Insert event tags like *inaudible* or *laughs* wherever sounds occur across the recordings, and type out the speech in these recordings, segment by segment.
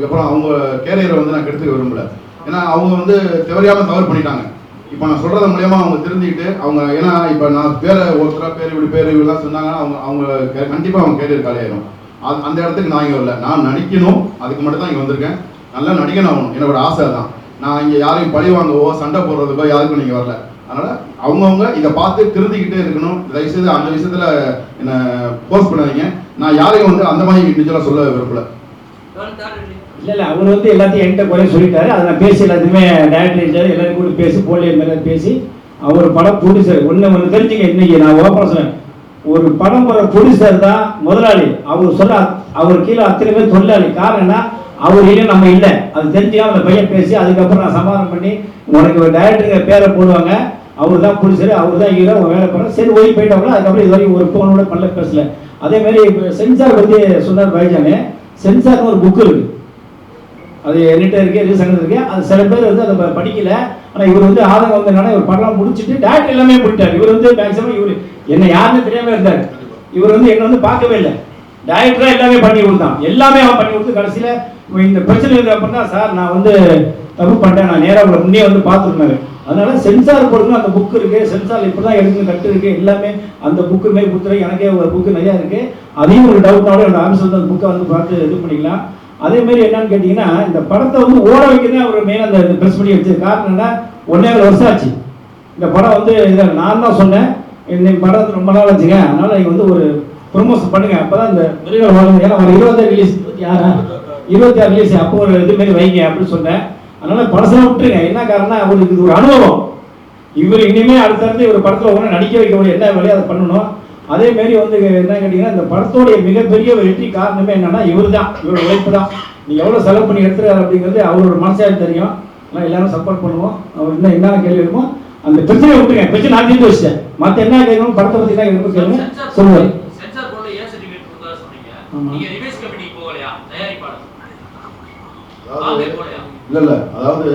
அதுக்கப்புறம் அவங்க கேரியரை வந்து நான் கெடுத்துக்க விரும்பல. ஏன்னா அவங்க வந்து தவறியாம தவறு பண்ணிட்டாங்க. இப்போ நான் சொல்றது மூலியமா அவங்க திருந்திக்கிட்டு அவங்க ஏன்னா இப்போ நான் பேரை ஒருத்தரா பேர் இப்படி பேர் இப்படிலாம் சொன்னாங்கன்னா அவங்க அவங்க கண்டிப்பாக கண்டிப்பா அவங்க கேரியர் காலியாயிரும் அது அந்த இடத்துக்கு நான் இங்கே வரல. நான் நடிக்கணும். அதுக்கு மட்டும் தான் இங்கே வந்திருக்கேன். நல்லா நடிக்கணும் ஆகணும். என்னோட ஆசை தான் நான் இங்கே யாரையும் பழி வாங்கவோ சண்டை போடுறதுக்கோ யாருக்கும் நீங்கள் வரல. அதனால அவங்கவுங்க இதை பார்த்து திருந்திக்கிட்டே இருக்கணும். தயவுசெய்து அந்த விஷயத்துல என்ன போஸ்ட் பண்ணாதீங்க. நான் யாரையும் வந்து அந்த மாதிரி இண்டிவிஜுவலாக சொல்ல விரும்பல. இல்லை இல்லை அவர் வந்து எல்லாத்தையும் என்கிட்ட குறை சொல்லிட்டாரு. அதை நான் பேசி எல்லாத்தையுமே டேரக்டர் இருந்தார் எல்லாரும் கூட பேசி போலியர் மேல பேசி அவர் படம் ப்ரொடியூசர் ஒன்று ஒன்று தெரிஞ்சுங்க இன்னைக்கு. நான் ஓப்பன் சொன்னேன். ஒரு படம் போகிற ப்ரொடியூசர் தான் முதலாளி. அவர் சொல்ல அவர் கீழே அத்தனை பேர் தொழிலாளி. காரணம்னா அவர் இல்லை நம்ம இல்லை. அது தெரிஞ்சுக்காம அந்த பையன் பேசி அதுக்கப்புறம் நான் சமாதானம் பண்ணி உனக்கு ஒரு டைரக்டருங்க பேரை போடுவாங்க. அவர் தான் ப்ரொடியூசர் அவர் தான் ஹீரோ வேலை பண்ணுற சரி ஓய்வு போயிட்டாங்களா அதுக்கப்புறம் இது வரைக்கும் ஒரு ஃபோனோட பண்ணல பேசல. அதே மாதிரி சென்சார் பற்றி சொன்னார் பைஜானு. சென்சார்னு ஒரு புக் இருக்குது அது என்கிட்ட இருக்கு சங்கத்தில் இருக்கு அது சில பேர் வந்து அதை படிக்கல. ஆனால் இவர் வந்து ஆதங்கம் வந்ததுனால இவர் படம் முடிச்சிட்டு டேரக்ட் எல்லாமே போயிட்டார். இவர் வந்து மேக்ஸிமம் இவர் என்ன யாருன்னு தெரியாமல் இருந்தார். இவர் வந்து என்னை வந்து பார்க்கவே இல்லை. டேரக்டராக எல்லாமே பண்ணி கொடுத்தான். எல்லாமே அவன் பண்ணி கொடுத்து கடைசியில் இந்த பிரச்சனை இருக்கு அப்படின்னா சார் நான் வந்து தப்பு பண்ணிட்டேன். நான் நேராக உங்களை முன்னே வந்து பார்த்துருந்தாரு. அதனால சென்சார் போடுங்க அந்த புக் இருக்கு. சென்சார் இப்படிதான் எடுக்கணும் கட்டு இருக்கு. எல்லாமே அந்த புக்கு மாரி கொடுத்துரு எனக்கே ஒரு புக்கு நிறையா இருக்கு. அதையும் ஒரு டவுட்னாலும் என்னோட ஆஃபீஸ் வந்து அந்த புக்கை வந்து பார்த்து இது பண்ணிக்கலாம். அதே மாதிரி என்னன்னு கேட்டீங்கன்னா இந்த படத்தை வந்து ஓட வைக்கிறதே அவர் மெயின் அந்த ப்ரெஸ் பண்ணி வச்சது காரணம் என்ன ஒன்னே வருஷம் ஆச்சு. இந்த படம் வந்து இதை நான் தான் சொன்னேன். இந்த படத்தை ரொம்ப நாள் வச்சுங்க அதனால நீங்கள் வந்து ஒரு ப்ரொமோஷன் பண்ணுங்க. அப்போதான் இந்த மிருகல் வாழ்ந்து ஏன்னா ஒரு இருபத்தாறு ரிலீஸ் யாரா இருபத்தி ஆறு? ரிலீஸ் அப்போ ஒரு இது மாதிரி வைங்க அப்படின்னு சொன்னேன். அதனால படசெல்லாம் விட்டுருங்க. என்ன காரணம் அவருக்கு இது ஒரு அனுபவம். இவர் இனிமே அடுத்தடுத்து இவர் படத்தில் ஒன்று நடிக்க வைக்க முடியும். என்ன வேலையை அதை பண்ணணும். அதே மாதிரி வந்து என்ன கேட்டீங்கன்னா இந்த படத்தோடைய மிகப்பெரிய வெற்றி காரணமே என்னன்னா இவர் தான் இவரோட உழைப்பு தான் நீங்க எவ்வளவு செலவு பண்ணி எடுத்துறாரு அப்படிங்கிறது அவரோட மனசாக தெரியும். ஆனால் எல்லாரும் சப்போர்ட் பண்ணுவோம். அவர் இன்னும் என்னென்ன கேள்வி இருக்குமோ அந்த பிரச்சனையை விட்டுருங்க. பிரச்சனை நான் தீர்த்து வச்சிட்டேன். மற்ற என்ன கேட்கணும் படத்தை பத்தி என்ன கேட்கணும் கேளுங்க சென்சார் சொல்லுவார் இல்ல இல்ல. அதாவது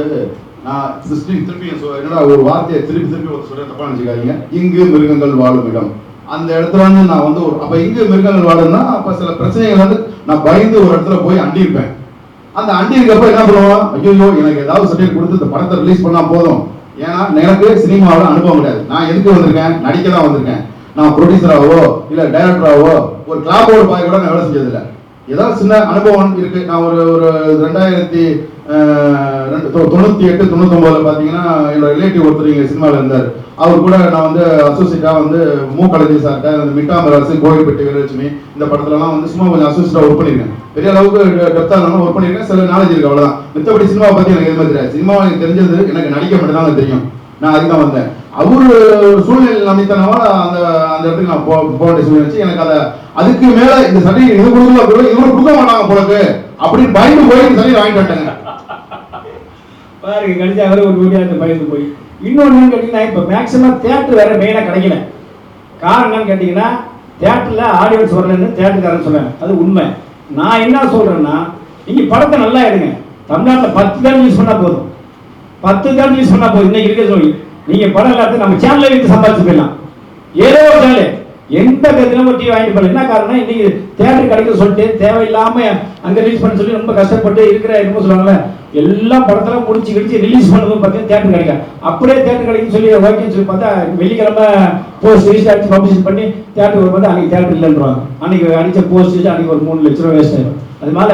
நான் திருப்பி திருப்பி சொ- என்னடா ஒரு வார்த்தையை திருப்பி திருப்பி சொல்ல தப்பா நினைச்சுக்காதீங்க. இங்கு மிருகங்கள் வாழும் இடம். அந்த இடத்துல வந்து நான் வந்து ஒரு அப்ப இங்கு மிருகங்கள் வாழும்னா அப்ப சில பிரச்சனைகள் வந்து நான் பயந்து ஒரு இடத்துல போய் அண்டியிருப்பேன். அந்த அண்டி இருக்கப்ப என்ன பண்ணுவோம் ஐயோ எனக்கு ஏதாவது சர்டிஃபிகேட் கொடுத்து இந்த படத்தை ரிலீஸ் பண்ணா போதும். ஏன்னா எனக்கு சினிமாவில் அனுபவம் கிடையாது. நான் எதுக்கு வந்திருக்கேன்? நடிக்க தான் வந்திருக்கேன். நான் ப்ரொடியூசராகவோ இல்ல டைரக்டராகவோ ஒரு கிளாபோட பாய் கூட நான் வேலை செஞ்சதில்லை. ஏதாவது சின்ன அனுபவம் இருக்கு. நான் ஒரு ஒரு ரெண்டாயிரத்தி ரெண்டு தொண்ணூற்றி தொண்ணூத்தி எட்டு தொண்ணூத்தொன்பதுல பாத்தீங்கன்னா என்னோட ரிலேட்டிவ் ஒருத்தர் இங்க சினிமாவில் இருந்தார். அவர் கூட நான் வந்து அசோசியேட்டாக வந்து மூ. கலைஞர் சார்கிட்ட அந்த மிட்டாமர் அரசு கோவில்பட்டி வீரலட்சுமி இந்த படத்துலலாம் வந்து சும்மா கொஞ்சம் அசோசியேட்டாக ஒர்க் பண்ணியிருக்கேன் பெரிய அளவுக்கு டெப்தா இருந்தாலும் ஒர்க் பண்ணியிருக்கேன் சில நாலேஜ் இருக்கு அவ்வளோதான் மித்தபடி சினிமாவை பற்றி எனக்கு எதுவுமே தெரியாது. சினிமாவை எனக்கு தெரிஞ்சது எனக்கு நடிக்க மட்டும் தான் தெரியும். நான் அதுக்கு தான் வந்தேன். அவரு ஒரு சூழ்நிலை நம்பித்தனமா அந்த அந்த இடத்துக்கு நான் போ போக வேண்டிய சூழ்நிலை எனக்கு அதை அதுக்கு மேலே இந்த சட்டை இது கொடுக்கல கூட இவரும் கொடுக்க மாட்டாங்க போலக்கு அப்படின்னு பயந்து போய் இந்த சர்டிஃபிகேட் வாங்கிட்டு வந்துட்டேங்க. பாருங்க கழிச்சு அவரே ஒரு முடியாது பயந்து போய். இன்னொன்னு கேட்டீங்கன்னா இப்போ மேக்ஸிமம் தேட்டர் வேற மெயினாக கிடைக்கல. காரணம் என்னன்னு கேட்டிங்கன்னா தேட்டரில் ஆடியன்ஸ் வரலன்னு தேட்டருக்காரன் சொல்லுவேன் அது உண்மை. நான் என்ன சொல்கிறேன்னா நீங்கள் படத்தை நல்லா எடுங்க. தமிழ்நாட்டில் பத்து தான் யூஸ் பண்ணால் போதும். பத்து தான் யூஸ் பண்ணால் போதும். இன்னைக்கு இருக்க சொல்லி. நீங்கள் படம் எல்லாத்தையும் நம்ம சேனலில் வைத்து சம்பாதிச்சு போயிடலாம். ஏதோ ஒரு சேனல் எந்த கருத்திலும் டிவி வாங்கிட்டு போகல என்ன காரணம் இன்னைக்கு தேட்டர் கிடைக்க சொல்லிட்டு தேவையில்லாம அங்க ரிலீஸ் பண்ண சொல்லி ரொம்ப கஷ்டப்பட்டு இருக்கிற என்னமோ சொல்லுவாங்கல்ல எல்லா படத்தெல்லாம் முடிச்சு கிடிச்சு ரிலீஸ் பண்ணதும் பார்த்தீங்கன்னா தேட்டர் கிடைக்கும். அப்படியே தேட்டர் கிடைக்கும்னு சொல்லி ஓகேன்னு சொல்லி பார்த்தா வெள்ளிக்கிழமை போஸ்ட் ரிலீஸ் அடிச்சு பப்ளிஷ் பண்ணி தேட்டர் வரும்போது அன்னைக்கு தேட்டர் இல்லைன்றாங்க அன்னைக்கு அடிச்ச போஸ்ட் அன்னைக்கு ஒரு மூணு லட்ச ரூபா வேஸ்ட் ஆயிடும். அதனால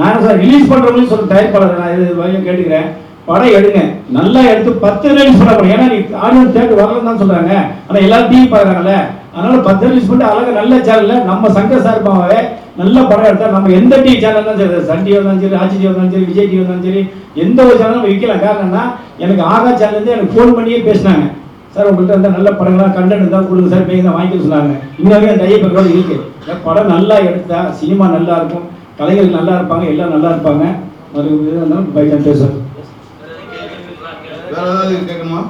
நான் சார் ரிலீஸ் பண்றவங்களும் சொல்ற தயாரிப்பாளர் நான் இது வரையும் கேட்டுக்கிறேன். படம் எடுங்க. நல்லா எடுத்து பத்து ரிலீஸ் பண்ண போறோம் ஏன்னா நீ ஆடியன்ஸ் தேட்டர் வரலன்னு தான் சொல்றாங்க. ஆனா எல்லாரும் டிவி பாக்குறாங்கல்ல அதனால பத்து ரிலீஸ் அழகாக நல்ல சேனல்ல நம்ம சங்க சார்பாகவே நல்ல படம் எடுத்தால் நம்ம எந்த டி சேனல் தான் சரி சன் டிவி வந்தாலும் சரி ஆட்சி டிவி வந்தாலும் சரி விஜய் டிவி வந்தாலும் சரி எந்த ஒரு சேனலும் நம்ம விற்கலாம் காரணம்னா எனக்கு ஆகா சேனல்லேருந்து எனக்கு ஃபோன் பண்ணியே பேசினாங்க. சார் உங்கள்கிட்ட இருந்தால் நல்ல படங்களாக கண்டென்ட் இருந்தால் கொடுங்க சார் பேங்க வாங்கிக்க சொன்னாங்க. இன்னுமே அந்த கூட இருக்கு. படம் நல்லா எடுத்தா சினிமா நல்லா இருக்கும் கலைஞர்கள் நல்லா இருப்பாங்க எல்லாம் நல்லா இருப்பாங்க. ஒரு இது இருந்தாலும் பைக்கான் பேசுறேன் ஏதாவது கேட்கணுமா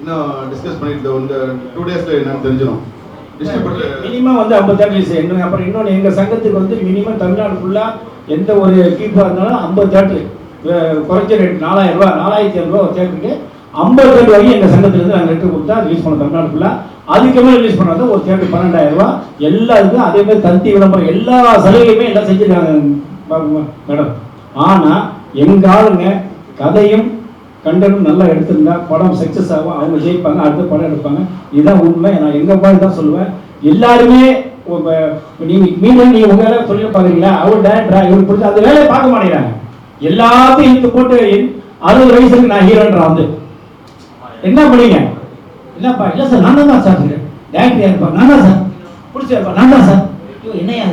இன்னும் டிஸ்கஸ் பண்ணிட்டு இந்த டூ டேஸ்ல என்னன்னு தெரிஞ்சிடும். மினிமம் வந்து ஐம்பது தேட்டர் என்ன அப்புறம் இன்னொன்று எங்கள் சங்கத்துக்கு வந்து மினிமம் தமிழ்நாடு ஃபுல்லாக எந்த ஒரு கீப்பாக இருந்தாலும் ஐம்பது தேட்டரு குறைஞ்ச ரேட் நாலாயிரம் ரூபா நாலாயிரத்தி ஐநூறுரூவா ஒரு தேட்டருக்கு ஐம்பது தேட்டர் வரைக்கும் எங்கள் சங்கத்துலேருந்து நாங்கள் ரெட்டு கொடுத்தா ரிலீஸ் பண்ணோம் தமிழ்நாடு ஃபுல்லாக அதுக்கு மேலே ரிலீஸ் பண்ணாத ஒரு தேட்டர் பன்னெண்டாயிரம் ரூபா எல்லாருக்கும் அதே மாதிரி தந்தி விளம்பரம் எல்லா சலுகையுமே எல்லாம் செஞ்சுருக்காங்க மேடம் ஆனால் எங்கள் ஆளுங்க கதையும் கண்டனும் நல்லா எடுத்திருந்தா படம் சக்ஸஸ் ஆகும் அவங்க ஜெயிப்பாங்க அடுத்த படம் எடுப்பாங்க. இதுதான் உண்மை. நான் எங்கள் பாடு தான் சொல்லுவேன். எல்லாருமே உங்க- நீங்க மீண்டும் நீங்க உங்க வேலை சொல்லி பாக்குறீங்களா அவர் டேரக்டரா இவர் புரிஞ்சு அந்த வேலையை பார்க்க மாட்டேங்கிறாங்க. எல்லாத்தையும் இழுத்து போட்டு அறுபது வயசுக்கு நான் ஹீரோன்றா வந்து என்ன பண்ணீங்க? இல்லப்பா இல்ல சார் நான் தான் சார் டேரக்டர் யாருப்பா நான் தான் சார் பிடிச்சிருப்பா நான் தான் சார் ஐயோ என்னையா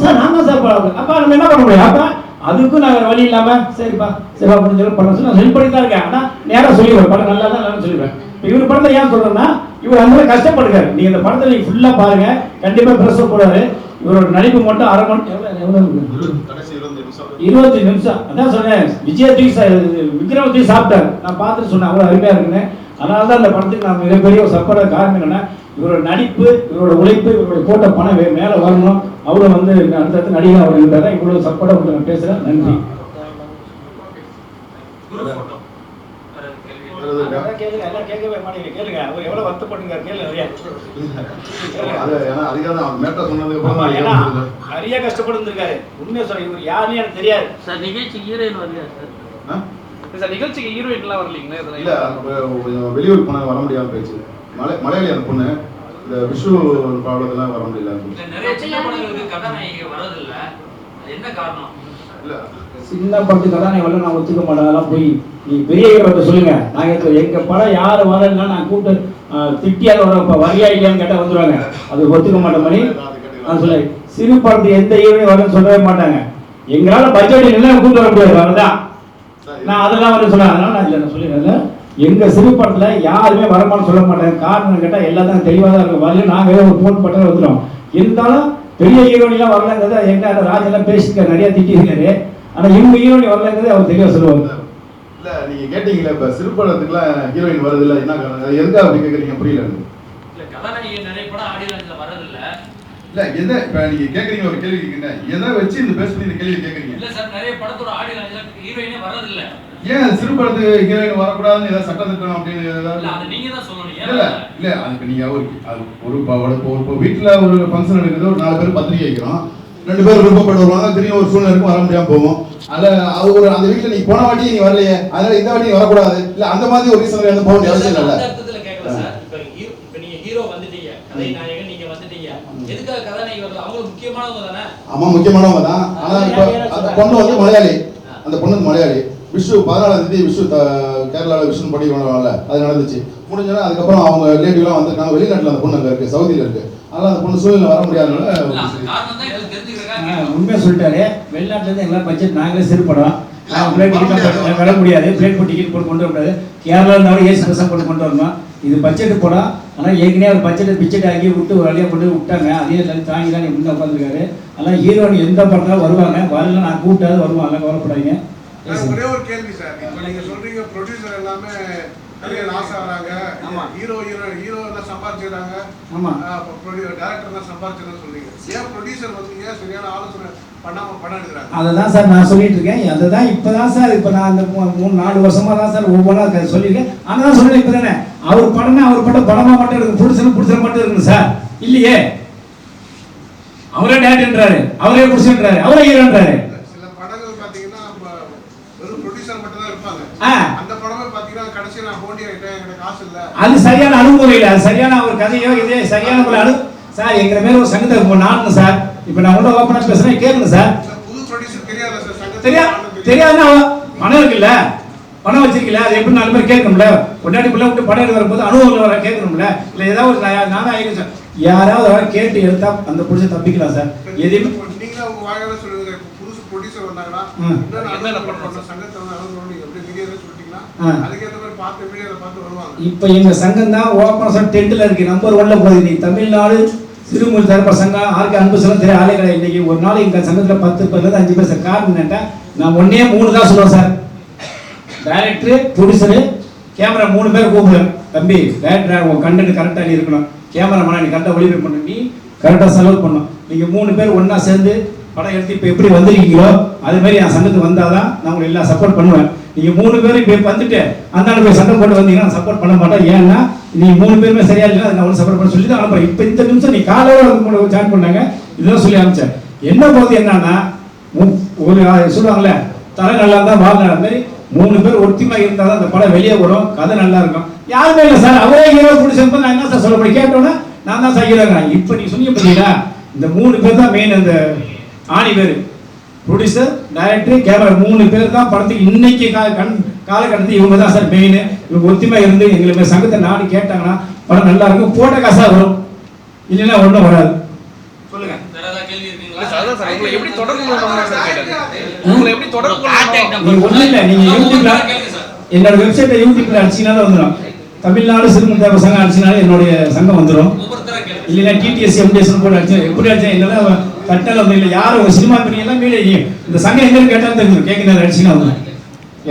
சார் நான் தான் சார் அப்பா நம்ம என்ன பண்ண முடியும்? அப்பா அதுக்கும் நான் வழி இல்லாம சரிப்பா சரிப்பா அப்படின்னு சொல்லி பண்ண சொல்லி நான் ஹெல்ப் பண்ணி தான் இருக்கேன். ஆனா நேரா சொல்லிடுவேன் படம் நல்லா தான் நல்லா சொல்லிடுவேன். இப்போ இவர் படத்தை ஏன் சொல்றேன்னா இவர் அந்த மாதிரி கஷ்டப்படுறாரு. நீங்க இந்த படத்தை நீங்க ஃபுல்லா பாருங்க. கண்டிப்பா பிரசவ போடாது இவரோட நடிப்பு மட்டும் அரை மணி நிமிஷம். இருபத்தி நிமிஷம். அதான் சொன்னேன் விஜய் தூக்கி விக்ரம் தூக்கி சாப்பிட்டார். நான் பார்த்துட்டு சொன்னேன் அவ்வளோ அருமையா இருக்குன்னு. அதனால தான் அந்த படத்துக்கு நான் மிகப்பெரிய ஒரு சப்போர்ட்ட காரணம் என்னன்னா இவரோட நடிப்பு இவரோட உழைப்பு இவரோட போட்ட பணம் மேல வரணும். அவரும் வந்து அடுத்தடுத்து நடிகர் அவருங்கிறத இவ்வளவு சப்போர்ட்டா உங்களுக்கு நான் பேசுறேன் நன்றி அவர் நிறைய கஷ்டப்பட்டு உண்மையை சொல்றேன் இவர் யாருன்னு எனக்கு தெரியாது சார் நிகழ்ச்சி ஹீரோயின் வரலையா சார் ஆ? சார் நிகழ்ச்சிக்கு ஹீரோயின்லாம் வரலீங்களா இல்ல வெளியூர் போன வர முடியாம போயிடுச்சு. மலை மலையாளி அந்த பொண்ணு இந்த விஷு ப்ராப்ளத்தெல்லாம் வர முடியல. சின்ன படங்களுக்கு கதாநாயகி வர்றதில்ல. அது என்ன காரணம்? இல்ல. சின்ன படத்துக்கு தான் நீ வரல நான் ஒத்துக்க மாட்டேன். அதெல்லாம் போய் நீ பெரிய ஹீரோட்ட சொல்லுங்க. நாங்க இப்ப எங்க படம் யாரு வரலன்னா நான் கூப்பிட்டு ஆஹ், திட்டியால வர இப்ப வரியா இல்லையான்னு கேட்டா வந்துருவாங்க. அது ஒத்துக்க மாட்டேன் மணி. நான் சொல்ல சிறு படத்துக்கு எந்த ஹீரோயும் வரலன்னு சொல்லவே மாட்டாங்க. எங்களால பட்ஜெட் இல்லை கூப்பிட்டு வர முடியாது அவ்வளவுதான். நான் அதெல்லாம் வந்து சொன்னேன் அதனால நான் இல்லை நான் சொல்லிடுறேன் எங்க சிறு படத்துல யாருமே வரமான்னு சொல்ல மாட்டாங்க. காரணம் கேட்டா எல்லாம் தான் தெளிவாக தான் இருக்கும். வரல நாங்க ஏதோ ஒரு ஃபோன் பட்டம் வந்துடும் இருந்தாலும் பெரிய ஹீரோனிலாம் வரலங்கிறத எங்க ராஜெல்லாம் பேசியிருக்காரு நிறைய திட்டிருக்காரு. ஆனா இவங்க ஹீரோனி வரலங்கிறத அவர் தெளிவாக சொல்லுவாங்க இல்ல நீங்க கேட்டீங்களே இப்ப சிறுபடத்துக்குலாம் ஹீரோயின் வருது இல்ல என்ன எதுக்காக அப்படி கேக்குறீங்க? புரியல. இல்ல எதை இப்ப நீங்க கேக்குறீங்க ஒரு கேள்வி கேக்குறீங்க. எதை வச்சு இந்த இந்த கேள்வி கேக்குறீங்க? இல்ல சார் நிறைய படத்தோட ஆடியன்ஸ்ல ஹீரோயினே வர்றதில்ல ஏன் சிறுபடத்துக்கு ஹீரோயின் வரக்கூடாதுன்னு ஏதாவது சட்டம் திட்டம் அப்படின்னு இல்ல இல்ல அதுக்கு நீங்க ஒரு அது ஒரு ஒரு வீட்டுல ஒரு ஃபங்க்ஷன் இருக்குது ஒரு நாலு பேர் பத்திரிக்கை வைக்கிறோம். ரெண்டு பேர் விருப்பப்பட்டு வருவாங்க திடீர்னு ஒரு சூழ்நிலை வர முடியாம போவோம் அதுல அது ஒரு அந்த வீட்டுல நீ போன வாட்டி நீ வரலையே அதனால இந்த வாட்டி வரக்கூடாது. இல்ல அந்த மாதிரி ஒரு ரீசன் வந்து போக வேண்டிய அவசியம் இல்ல. ஆமா முக்கியமானவங்க தான். ஆனா இப்ப அந்த பொண்ணு வந்து மலையாளி. அந்த பொண்ணு மலையாளி. விஷு பதினாலாம் தேதி விஷு த- கேரளால விஷு படி கொண்டாடுவாங்கல்ல அது நடந்துச்சு. முடிஞ்சோன்னா அதுக்கப்புறம் அவங்க ரிலேட்டிவ்லாம் வந்திருக்காங்க. வெளிநாட்டுல அந்த பொண்ணு அங்க இருக்கு சவுதியில இருக்கு. அதனால அந்த பொண்ணு சூழ்நிலை வர முடியாதனால இல்ல, அந்த காரணம் தான் எங்களுக்கு தெரிஞ்சுக்கிறேன் உண்மையை சொல்லிட்டாரு. வெளிநாட்டுல இருந்து எல்லாம் பட்ஜெட் நாங்களே சிறு படம் நான் பிளேட் டிக்கெட் வர முடியாது. பிளேட் போட்டு டிக்கெட் போட்டு கொண்டு வர முடியாது கேரளா இருந்தாலும் ஏசி பஸ்ஸாக போட்டு கொண்டு வரணும். இது பட்ஜெட் படம் ஆனால் ஏற்கனவே ஒரு பட்ஜெட் பிச்செட் ஆக்கி விட்டு ஒரு வழியாக கொண்டு விட்டாங்க. அதையும் எல்லாம் தாங்கி தான் முன்னே உட்காந்துருக்காரு அதனால் ஹீரோயின் எந்த படத்தாலும் வருவாங்க? வரல நான் கூப்பிட்டாது வருவாங்க. கவலைப்படாதீங்க. ஒரே ஒரு கேள்வி சார். இப்போ நீங்க சொல்றீங்க ப்ரொடியூசர் எல்லாமே நிறைய லாஸ் ஆகுறாங்க. ஆமா. ஹீரோ ஹீரோ ஹீரோ எல்லாம் சம்பாதிச்சுறாங்க ஆமா. டேரக்டர் தான் சம்பாதிச்சுன்னு சொல்றீங்க. ஏன் ப்ரொடியூசர் வந்து ஏன் சரியான ஆலோசனை பண்ணாம படம் எடுக்கிறாங்க? அதை தான் சார் நான் சொல்லிட்டு இருக்கேன். அதை தான் இப்போ தான் சார் இப்போ நான் அந்த மூணு நாலு வருஷமா தான் சார் ஒவ்வொன்றா சொல்லியிருக்கேன். ஆனால் தான் சொல்லுறேன் இப்போ தானே. அவர் படம்னா அவர் படம் படமா மட்டும் இருக்கு புடிச்சனு புடிச்சன மட்டும் இருக்குங்க சார். இல்லையே. அவரே டேரக்டர்ன்றாரு அவரே புடிச்சுன்றாரு அவரே ஹீரோன்றாரு சில படங்கள் பாத்தீங்கன்னா இப்ப வெறும் ப்ரொடியூசர் மட்டும் தான் இருப்பாங்க ஆ. அந்த படமே பாத்தீங்கன்னா கடைசியா நான் போண்டி ஆயிட்டேன் எனக்கு காசு இல்ல அது சரியான அணுகுமுறை இல்லை. அது சரியான ஒரு கதையோ இதே சரியான ஒரு அணு சார் எங்களை மேல ஒரு சங்கத்தை இப்போ நானுங்க சார். இப்போ நான் உள்ள ஓப்பனாக பேசுறேன் கேளுங்க சார். தெரியா தெரியாதுன்னா பணம் இருக்குல்ல? பணம் வச்சிருக்கல அது எப்படி நாலு பேர் கேட்கணும்ல? கொண்டாடி பிள்ளை விட்டு படம் எடுக்க வரும்போது அனுபவம் வர கேட்கணும்ல? இல்ல ஏதாவது ஒரு நான் நானா ஆயிடும் சார். யாராவது வர கேட்டு எடுத்தா அந்த புடிச்ச தப்பிக்கலாம் சார். எதையுமே புதுசு இப்போ எங்கள் இப்ப எங்க சங்கம் தான் ஓப்பன் சார் டென்ட்ல இருக்கு நம்பர் ஒன்ல போகுது. நீ தமிழ்நாடு சிறுமொழி தரப்ப சங்கம் ஆர்கே அன்பு செல்லம் தெரிய ஆளே கிடையாது இன்னைக்கு ஒரு நாள் எங்க சங்கத்துல பத்து பேர்லேருந்து அஞ்சு பேர் சார். காரணம் என்னட்டா நான் ஒன்னே மூணு தான் சொல்லுவேன் சார். டைரக்டர் ப்ரொடியூசரு கேமரா மூணு பேர் கூப்பிடுவேன். தம்பி டைரக்டர் உன் கண்டென்ட் கரெக்டாக நீ இருக்கணும். கேமராமேனா நீ கரெக்டாக ஒளிபரப்பு பண்ணணும். நீ கரெக்டாக செலவு பண்ணணும். நீங்கள் மூணு பேர் ஒன்றா சேர்ந்து படம் எடுத்து இப்போ எப்படி வந்திருக்கீங்களோ அது மாதிரி என் சங்கத்துக்கு வந்தால் தான் நான் உங்களுக்கு எல்லாம் சப்போர்ட் பண்ணுவேன். நீங்கள் மூணு பேரும் இப்போ வந்துட்டு அந்த போய் சண்டை போட்டு வந்தீங்கன்னா நான் சப்போர்ட் பண்ண மாட்டேன். ஏன்னா நீ மூணு பேருமே சரியா இல்லை நான் உங்களுக்கு சப்போர்ட் பண்ண சொல்லி தான் அனுப்புறேன். இப்போ இந்த நிமிஷம் நீ காலையில் ஜாயின் பண்ணாங்க. இதெல்லாம் சொல்லி அனுப்பிச்சேன். என்ன போது என்னன்னா ஒரு சொல்லுவாங்களே தலை நல்லா இருந்தால் வாழ் நல்லா மாதிரி மூணு பேர் ஒருத்திமா இருந்தால் தான் அந்த படம் வெளியே வரும். கதை நல்லா இருக்கும். யாருமே இல்லை சார். அவரே ஹீரோ பிடிச்சிருப்ப நான் என்ன சார் சொல்ல முடியும்? கேட்டோன்னே நான் தான் சார் ஹீரோங்கிறேன் இப்போ நீ சொன்னீங்க பார்த்தீங்களா இந்த மூணு பேர் தான் மெயின் அந்த ஆணி பேர். ப்ரொடியூசர் டைரக்டர் கேமரா மூணு பேர் தான் படத்துக்கு இன்னைக்கு கா கண் காலகட்டத்தில் இவங்க தான் சார் மெயின் இவங்க ஒத்துமை இருந்து எங்களுக்கு சங்கத்தை நாடு கேட்டாங்கன்னா படம் நல்லா இருக்கும். போட்ட காசா வரும். இல்லைன்னா ஒன்றும் வராது. சொல்லுங்க. என்னோட வெப்சைட்டை யூடியூப்ல அடிச்சீங்கனாலும் வந்துடும் தமிழ்நாடு சிறுமன் தேவ சங்கம் அடிச்சீங்கனாலும் என்னுடைய சங்கம் வந்துடும் இல்லைன்னா டிடிஎஸ் எம்டிஎஸ் கூட அடிச்சேன் எப்படி அடிச்சேன் என்னால கட்டல வந்து இல்லை யாரும் ஒரு சினிமா துணி எல்லாம் மீடியா இந்த சங்கம் எங்க கேட்டாலும் தெரிஞ்சிடும் கேட்க அடிச்சுன்னா வந்து.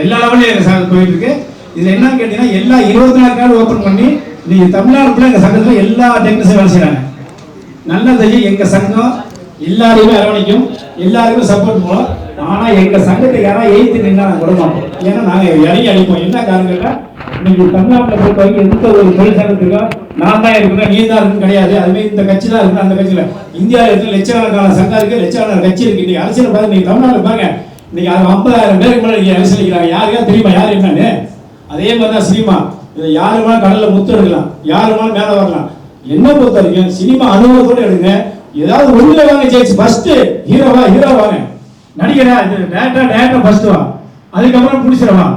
எல்லா லெவலையும் எங்க சங்கம் போயிட்டு இருக்கு. இதுல என்னன்னு கேட்டீங்கன்னா எல்லா இருபத்தி நாலு நாள் ஓபன் பண்ணி நீங்கள் தமிழ்நாடு ஃபுல்லா எங்க சங்கத்துல எல்லா டெக்னிக்ஸும் வேலை செய்றாங்க. நல்லது எங்க சங்கம் எல்லாரையுமே அரவணைக்கும் எல்லாருக்கும் சப்போர்ட் போகலாம் ஆனா எங்க சங்கத்தை யாராவது எழுத்து நின்னா நாங்க விட மாட்டோம் ஏன்னா நாங்க இறங்கி அடிப்போம். என்ன காரணம் கேட்டா இன்னைக்கு தமிழ்நாட்டில் பொறுத்த வரைக்கும் எந்த ஒரு தொழிற்சங்கத்துக்கோ நான் தான் இருக்கிறேன் நீ தான் இருக்குன்னு கிடையாது. அதுவே இந்த கட்சி தான் இருக்கு அந்த கட்சியில இந்தியாவில் இருக்கு லட்சக்கணக்கான சங்கம் இருக்கு லட்சக்கணக்கான கட்சி இருக்கு. இன்னைக்கு அரசியல் பாருங்க நீங்க தமிழ்நாட்டில் பாருங்க. இன்னைக்கு அது ஐம்பதாயிரம் பேருக்கு மேலே நீங்க அரசியல் இருக்கிறாங்க யாருக்கா தெரியுமா யார் என்னன்னு? அதே மாதிரி தான் சினிமா. இதை வேணாலும் காலில் முத்து எடுக்கலாம்? யாருமான மேலே வரலாம்? என்ன பொறுத்த வரைக்கும் சினிமா அனுபவத்தோட எடுங்க. ஏதாவது ஒன்றில் வாங்க ஜெயிச்சு ஃபர்ஸ்ட் ஹீரோவா ஹீரோ வாங்க. நடிகரா இது டேரக்டா டேரக்டா ஃபர்ஸ்ட் வா? அதுக்கப்புறம் புடிச்சிடவா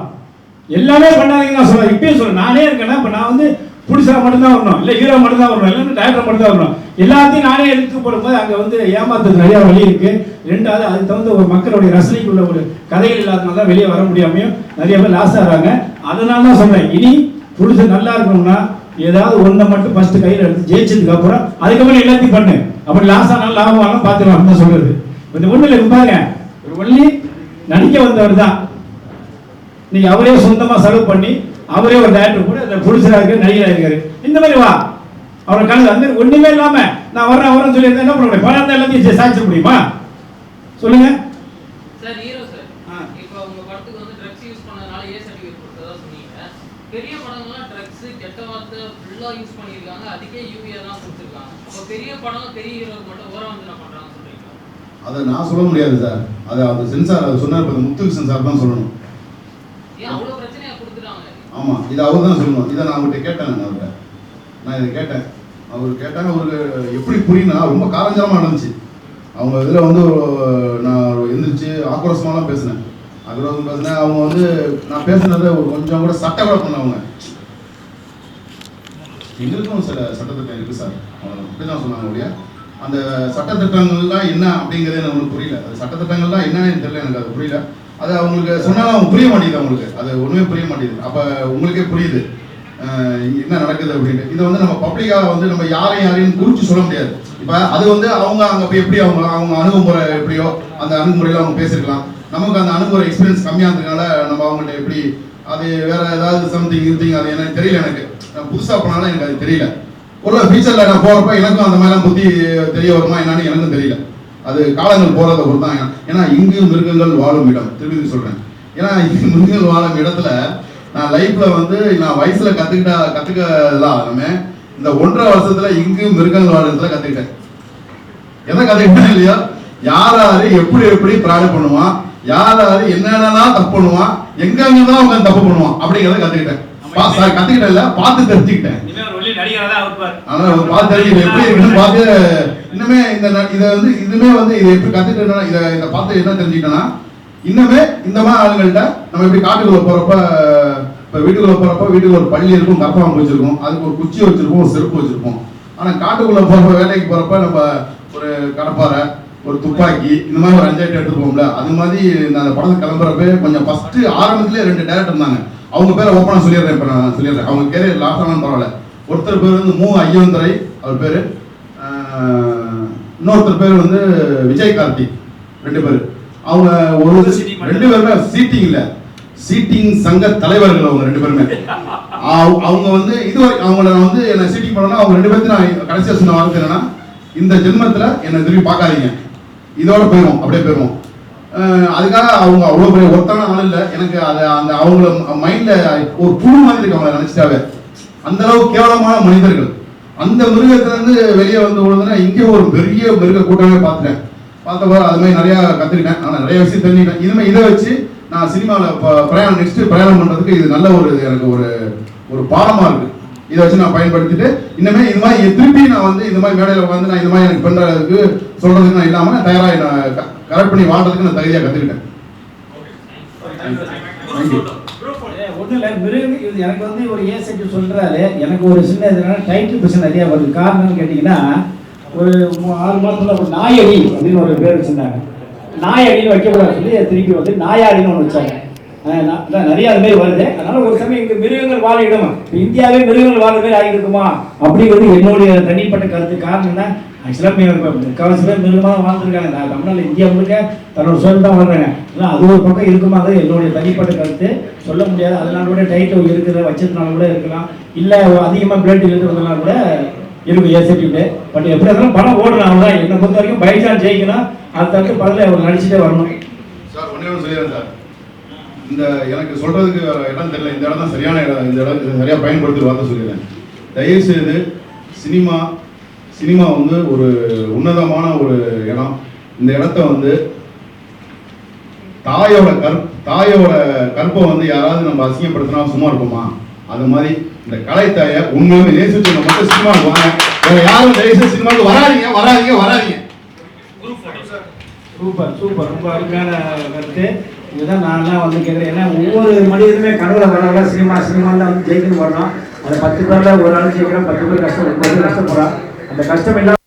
எல்லாமே பண்ணாதீங்க நான் சொல்றேன். இப்பயும் சொல்றேன். நானே இருக்கேன்னா இப்போ நான் வந்து புடிச்சா மட்டும்தான் வரணும். இல்லை ஹீரோ மட்டும் தான் வரணும். இல்லைன்னா டேரக்டர் மட்டும் தான் வரணும். எல்லாத்தையும் நானே எடுத்து போடும்போது அங்கே வந்து ஏமாத்துறது நிறையா வழி இருக்கு. ரெண்டாவது அதுக்கு தகுந்த ஒரு மக்களுடைய ரசனைக்குள்ள ஒரு கதைகள் இல்லாதனால தான் வெளியே வர முடியாமையும் நிறைய பேர் லாஸ் ஆகிறாங்க. அதனால தான் சொல்றேன். இனி புடிச்சு நல்லா இருக்கணும்னா ஏதாவது ஒன்றை மட்டும் ஃபர்ஸ்ட் கையில் எடுத்து ஜெயிச்சதுக்கு அப்புறம் அதுக்கப்புறம் எல்லாத்தையும் பண்ணு. அப்படி லாஸ் ஆனாலும் லாபம் ஆனாலும் பார்த்துக்கலாம் அப்படின்னு சொல்றது. இந்த ஒன்றும் இல்லை பாருங்க. ஒல்லி நடிக்க வந்தவர் தான். நீங்க அவரே சொந்தமா செலவு பண்ணி அவரே ஒரு டேரக்டர் கூட அந்த புடிச்சரா இருக்கு நடிகரா இருக்காரு. இந்த மாதிரி வா. அவரை கலந்து அந்த மாதிரி ஒண்ணுமே இல்லாம நான் வரேன் வரேன்னு சொல்லி என்ன பண்ண முடியும் பணம் எல்லாத்தையும் சாய்ச்சிட முடியுமா? சொல்லுங்க. Sir hero sir. ஆ. இப்போ உங்க படத்துக்கு வந்து ட்ரக்ஸ் யூஸ் பண்ணதுனால ஏ சர்டிஃபிகேட் கொடுத்ததா சொன்னீங்க. பெரிய படங்கள்லாம் ட்ரக்ஸ் கெட்ட வார்த்தை ஃபுல்லா யூஸ் பண்ணியிருக்காங்க. அதுக்கே யூஏ தான் கொடுத்துருக்காங்க. அப்போ பெரிய படம் பெரிய ஹீரோக்கு மட்டும் ஓரம் வந்து நான் அதை நான் சொல்ல முடியாது சார். அது அது சென்சார் அது சொன்னார் பாருங்க, முத்து சென்சார் தான் சொல்லணும். ஏன் அவ்வளவு பிரச்சனையா கொடுத்துட்டாங்க? ஆமா இது அவர் தான் சொல்லணும். இதை நான் அவர்கிட்ட கேட்டேன் நான் அவர்கிட்ட. நான் இதை கேட்டேன். அவர் கேட்டாங்க அவருக்கு எப்படி புரியும்னா ரொம்ப காரஞ்சாரமா நடந்துச்சு. அவங்க இதில் வந்து நான் எந்திரிச்சு ஆக்ரோஷமாலாம் பேசினேன். ஆக்ரோஷம் பேசினேன். அவங்க வந்து நான் பேசுனதை ஒரு கொஞ்சம் கூட சட்டை கூட பண்ணவங்க. எங்களுக்கும் சில சட்டத்திட்டம் இருக்கு சார். அவங்க அப்படி தான் சொன்னாங்க ஒழிய. அந்த சட்டத்திட்டங்கள்லாம் என்ன அப்படிங்கிறது எனக்கு ஒன்றும் புரியல. அது சட்டத்திட்டங்கள்லாம் என்னன்னு தெரியல எனக்கு அது புரியல. அது அவங்களுக்கு சொன்னாலும் அவங்க புரிய மாட்டேங்குது அவங்களுக்கு. அது ஒன்றுமே புரிய மாட்டேங்குது. அப்போ உங்களுக்கே புரியுது. என்ன நடக்குது அப்படின்ட்டு. இதை வந்து நம்ம பப்ளிக்காக வந்து நம்ம யாரையும் யாரையும் குறித்து சொல்ல முடியாது. இப்போ அது வந்து அவங்க அங்கே போய் எப்படி அவங்க அவங்க அணுகுமுறை எப்படியோ அந்த அணுகுமுறையில் அவங்க பேசிருக்கலாம். நமக்கு அந்த அணுகுமுறை எக்ஸ்பீரியன்ஸ் கம்மியாக இருந்ததுனால நம்ம அவங்கள்ட்ட எப்படி அது வேற ஏதாவது சம்திங் இருந்தீங்க அது எனக்கு தெரியல எனக்கு. நான் புதுசாக போனாலும் எனக்கு அது தெரியல. ஒரு ஃபியூச்சரில் நான் போகிறப்ப எனக்கும் அந்த மாதிரிலாம் புத்தி தெரிய வருமா என்னன்னு எனக்கும் தெரியல. அது காலங்கள் போகிறத பொறுத்து தான் ஏன்னா இங்கு மிருகங்கள் வாழும் இடம் திருப்பி சொல்கிறேன் ஏன்னா இங்கு *laughs* மிருகங்கள் வாழும் இடத்துல நான் லைஃப்பில் வந்து நான் வயசில் கற்றுக்கிட்டா கற்றுக்கலாம் எல்லாமே இந்த ஒன்றரை வருஷத்தில் இங்கு மிருகங்கள் வாழும் இடத்துல கற்றுக்கிட்டேன் எதை கற்றுக்கிட்டேன் இல்லையா? யார் யார் எப்படி எப்படி ப்ராடக்ட் பண்ணுவான் யார் யார் என்னென்னலாம் தப்பு பண்ணுவான் எங்கெங்கெல்லாம் தான் தப்பு பண்ணுவான் அப்படிங்கிறத கற்றுக்கிட்டேன் பா- இல்லை பார்த்து தெரிஞ்சுக்கிட்டேன். இனிமே ஒரு ஒல்லி நடிகரா தான் இருப்பார் ஆனா ஒரு பார்த்து தெரிஞ்சுக்கிட்டேன் எப்படி இருக்குன்னு பார்த்து இன்னுமே இந்த இதை வந்து இதுமே வந்து இதை எப்படி கத்துக்கிட்டேன்னா இதை இதை பார்த்து என்ன தெரிஞ்சுக்கிட்டேன்னா இன்னுமே இந்த மாதிரி ஆளுங்கள்ட்ட நம்ம இப்படி காட்டுக்குள்ள போறப்ப இப்ப வீட்டுக்குள்ள போறப்ப வீட்டுக்கு ஒரு பள்ளி இருக்கும் கரப்பாம்பு வச்சிருக்கோம். அதுக்கு ஒரு குச்சி வச்சிருப்போம் ஒரு செருப்பு வச்சிருப்போம் ஆனா காட்டுக்குள்ள போறப்ப வேலைக்கு போறப்ப நம்ம ஒரு கடப்பாரை ஒரு துப்பாக்கி இந்த மாதிரி ஒரு அஞ்சாயிரம் எடுத்துட்டு போகும்ல அது மாதிரி நான் அந்த படத்துக்கு கிளம்புறப்ப கொஞ்சம் ஃபர்ஸ்ட் ஆரம்பத்திலே ரெண்டு டேரக்டர் இருந்தாங்க. அவங்க பேரை ஓப்பனா சொல்லிடுறேன் இப்ப நான் சொல்லிடுறேன். அவங்க பேரு லாஸ்ட் ஆனாலும் பரவாயில்ல. ஒருத்தர் பேர் வந்து மு. ஐயந்தரை அவர் பேரு. இன்னொருத்தர் பேர் வந்து விஜய் கார்த்திக் ரெண்டு பேர். அவங்க ஒரு. ரெண்டு பேருமே சீட்டிங் இல்ல. சீட்டிங் சங்க தலைவர்கள் அவங்க ரெண்டு பேருமே. அவ- அவங்க வந்து இதுவரை அவங்கள வந்து என்ன சீட்டிங் பண்ணனா அவங்க ரெண்டு பேர்த்தையும் நான் கடைசியா சொன்ன வார்த்தை என்னன்னா இந்த ஜென்மத்துல என்னை திரும்பி பார்க்காதீங்க. இதோட போயிடும் அப்படியே போயிடும் அதுக்காக அவங்க அவ்வளோ பெரிய ஒருத்தான ஆள் இல்லை. எனக்கு அதை அந்த அவங்கள மைண்ட்ல ஒரு புழு மாதிரி இருக்கு அவங்கள நினைச்சிட்டாவே. அந்த அளவு கேவலமான மனிதர்கள். அந்த மிருகத்துல இருந்து வெளியே வந்து விழுதுன்னா இங்கே ஒரு பெரிய மிருக கூட்டமே பார்த்துட்டேன். பார்த்தப்போ அது மாதிரி நிறையா கற்றுக்கிட்டேன் ஆனால் நிறைய விஷயம் தெரிஞ்சுக்கிட்டேன். இதுமே இதை வச்சு நான் சினிமாவில் பிரயாணம் நெக்ஸ்ட் பிரயாணம் பண்ணுறதுக்கு இது நல்ல ஒரு எனக்கு ஒரு ஒரு பாடமாக இருக்குது இதை வச்சு நான் பயன்படுத்திட்டு இன்னுமே இது மாதிரி திருப்பி நான் வந்து இந்த மாதிரி மேடையில் உட்காந்து நான் இந்த மாதிரி எனக்கு பண்ணுறதுக்கு சொல்கிறதுக்கு நான் இல்லாமல் தயாராக நான் கரெக்ட் பண்ணி வாழ்றதுக்கு நான் தகுதியாக கற்றுக்கிட்டேன் தேங்க்யூ ஒன்றும் இல்லை மிருகம் இது எனக்கு வந்து ஒரு ஏ செட்டு சொல்கிறாரு எனக்கு ஒரு சின்ன இதுனா டைட்டில் பிரச்சனை நிறையா வருது. காரணம்னு கேட்டிங்கன்னா ஒரு ஆறு மாதத்தில் ஒரு நாயடி அப்படின்னு ஒரு பேர் வச்சுருந்தாங்க. நாயடின்னு வைக்கக்கூடாது சொல்லி திருப்பி வந்து நாயாடின்னு ஒன்று வச்சாங்க. நிறைய அது மாதிரி வருது. அதனால ஒரு சமயம் இங்கே மிருகங்கள் வாழ இடம் இந்தியாவே மிருகங்கள் வாழ மாதிரி ஆகிருக்குமா அப்படிங்கிறது என்னுடைய தனிப்பட்ட கருத்து. காரணம் என்ன? ஆக்சுவலாக முக்கால்வாசி பேர் மிருகமாக வாழ்ந்துருக்காங்க. நான் தமிழ்நாடு இந்தியா முழுக்க தன்னோட சொல் தான் வாழ்றாங்க ஆனால் அது ஒரு பக்கம் இருக்குமா? அது என்னுடைய தனிப்பட்ட கருத்து. சொல்ல முடியாது. அதனால கூட டைட்டில் இருக்கிற வச்சதுனால கூட இருக்கலாம். இல்லை அதிகமாக பிளட் இருக்கிறதுனால கூட இருக்கும். ஏசிட்டு பட் எப்படி இருந்தாலும் பணம் ஓடணும் தான் என்னை பொறுத்த வரைக்கும் பைசான் ஜெயிக்கணும். அதை தட்டு பதில் அவர் நடிச்சுட்டே வரணும். சார் ஒன்றே ஒன்று சொல்லிடுறேன் சார். இந்த எனக்கு சொல்றதுக்கு வேற இடம் தெரியல. இந்த இடம் தான் சரியான இடம். இந்த இடம் இதை சரியா பயன்படுத்தி வார்த்தை சொல்லிடுறேன். தயவு செய்து சினிமா சினிமா வந்து ஒரு உன்னதமான ஒரு இடம். இந்த இடத்த வந்து தாயோட கற் தாயோட கற்பை வந்து யாராவது நம்ம அசிங்கப்படுத்தினா சும்மா இருப்போமா? அது மாதிரி இந்த கலை தாயை உண்மையுமே நேசிச்சவங்க மட்டும் சினிமாவுக்கு வாங்க. வேற யாரும் தயவு செய்து சினிமாவுக்கு வராதீங்க வராதீங்க வராதீங்க. சூப்பர் சூப்பர் ரொம்ப அருமையான கருத்து. இதுதான் நான்லாம் வந்து கேட்குறேன் ஏன்னா ஒவ்வொரு மனிதனுமே கனவுல வரவங்களா சினிமா சினிமாவில் வந்து ஜெயிக்கணும் வரணும் அந்த பத்து பேரில் ஒரு ஆள் ஜெயிக்கிறோம் பத்து பேர் கஷ்டம் கஷ்டப்படுறான் அந்த கஷ்டம் எல்லாம்